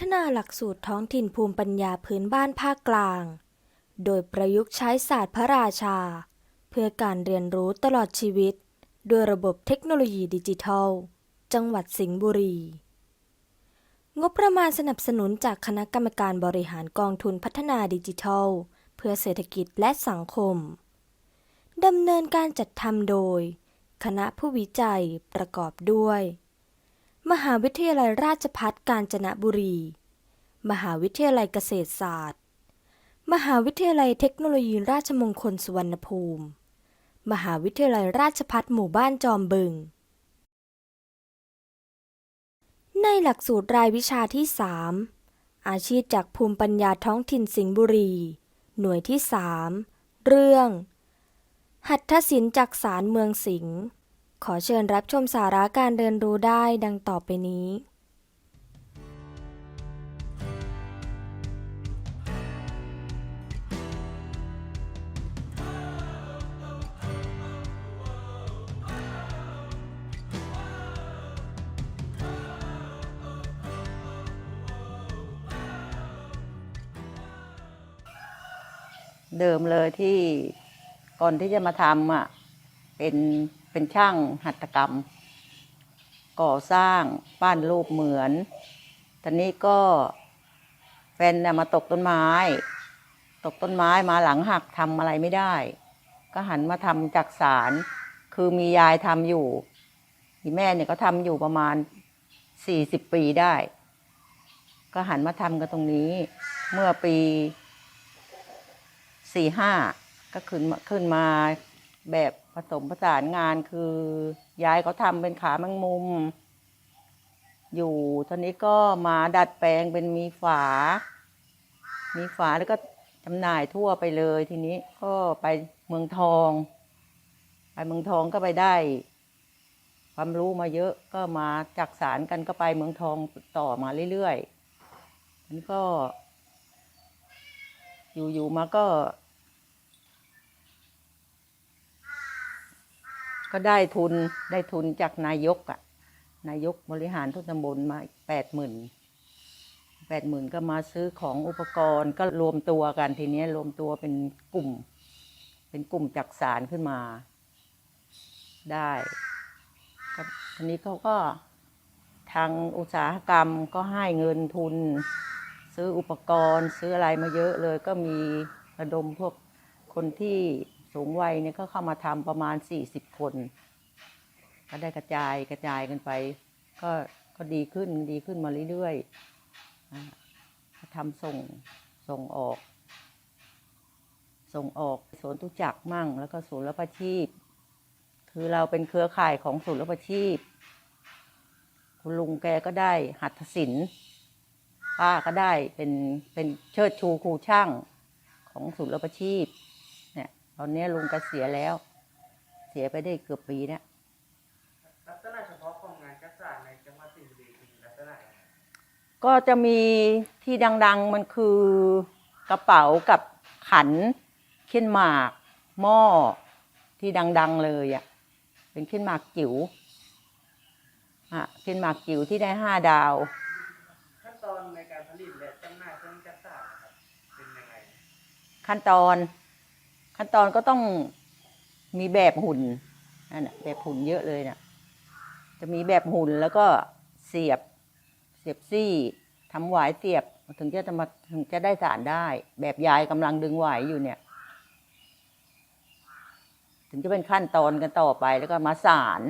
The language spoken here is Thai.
ฒนาหลักสูตรท้องถิ่นภูมิปัญญาพื้นบ้านภาคกลาง โดยประยุกต์ใช้ศาสตร์พระราชา เพื่อการเรียนรู้ตลอดชีวิต ด้วยระบบเทคโนโลยีดิจิทัล จังหวัดสิงห์บุรี งบประมาณสนับสนุนจากคณะกรรมการบริหารกองทุนพัฒนาดิจิทัล เพื่อเศรษฐกิจและสังคมดำเนินการจัดทำโดย คณะผู้วิจัยประกอบด้วย มหาวิทยาลัยราชภัฏกาญจนบุรี มหาวิทยาลัยเกษตรศาสตร์ มหาวิทยาลัยเทคโนโลยีราชมงคลสุวรรณภูมิ มหาวิทยาลัยราชภัฏหมู่บ้านจอมบึง ในหลักสูตรรายวิชาที่ 3 อาชีพจากภูมิปัญญาท้องถิ่นสิงห์บุรี หน่วยที่ 3 เรื่อง หัตถศิลป์จากสารเมืองสิงห์ ขอเชิญรับชมสาระการเรียนรู้ได้ดังต่อไปนี้ เดิมเลยที่ก่อนที่จะมาทำอะ เป็นเป็นช่างหัตถกรรม ก่อสร้างปั้นรูปเหมือน ตอนนี้ก็แฟนน่ะมาตกต้นไม้ ตกต้นไม้มาหลังหักทำอะไรไม่ได้ ก็หันมาทำจักสารคือมียายทำอยู่มีแม่เนี่ยก็ทำอยู่ประมาณสี่สิบปีได้ ก็หันมาทำกันตรงนี้ เมื่อปีสี่ห้าก็ขึ้นมาขึ้นมาแบบ ผสมผสานงานคือยายเขาทำเป็นขาแมงมุม อยู่ตอนนี้ก็มาดัดแปลงเป็นมีฝา มีฝาแล้วก็จำหน่ายทั่วไปเลยทีนี้ก็ไปเมืองทอง ไปเมืองทองก็ไปได้ ความรู้มาเยอะก็มาจักสารกันก็ไปเมืองทองต่อมาเรื่อยๆอันนี้ก็ อยู่ๆมาก็ ก็ได้ทุนได้ทุนจากนายกอะ่ะ นายกบริหารทุกตำบลมาแปดหมื่นแปดหมื่นก็มาซื้อของอุปกรณ์ก็รวมตัวกันทีนี้รวมตัวเป็นกลุ่ม เป็นกลุ่มจักสารขึ้นมา ได้ทีนี้เขาก็ทางอุตสาหกรรมก็ให้เงินทุน ซื้ออุปกรณ์ ซื้ออะไรมาเยอะเลยก็มีระดมพวกคนที่ สูงวัยเนี่ยก็เข้ามาทำประมาณ40คน ก็ได้กระจายกระจายกันไป ก็ก็ดีขึ้นดีขึ้นมาเรื่อยๆทำส่งส่งออก ส่งออกสวนตุจักมั่ง แล้วก็ศูนย์รับอาชีพ คือเราเป็นเครือข่ายของศูนย์รับอาชีพ คุณลุงแกก็ได้หัตถศิลป์ป้าก็ได้เป็นเป็นเชิดชูครูช่างของศูนย์รับอาชีพ ตอนนี้ลุงเกษียณแล้ว เสียไปได้เกือบปีแล้วลักษณะเฉพาะของงานจักสานในจังหวัดสิงห์บุรีคือลักษณะยังไงก็จะมีที่ดัง ๆ มันคือกระเป๋ากับขันขึ้นหมาก หม้อที่ดัง ๆ เลยอะ่ะ เป็นขึ้นหมากจิ๋วอะขึ้นหมากจิ๋วที่ได้ห้าดาว ขั้นตอนในการผลิตและจำหน่ายเครื่องจักสานนะครับเป็นยังไง ขั้นตอน ขั้นตอนก็ต้องมีแบบหุ่นนั่นแหละแบบหุ่นเยอะเลยน่ะจะมีแบบหุ่นแล้วก็เสียบเสียบซี่ทำหวายเสียบถึงจะจะมาถึงจะได้สารได้ แบบยายกำลังดึงหวายอยู่เนี่ย ถึงจะเป็นขั้นตอนกันต่อไปแล้วก็มาสาร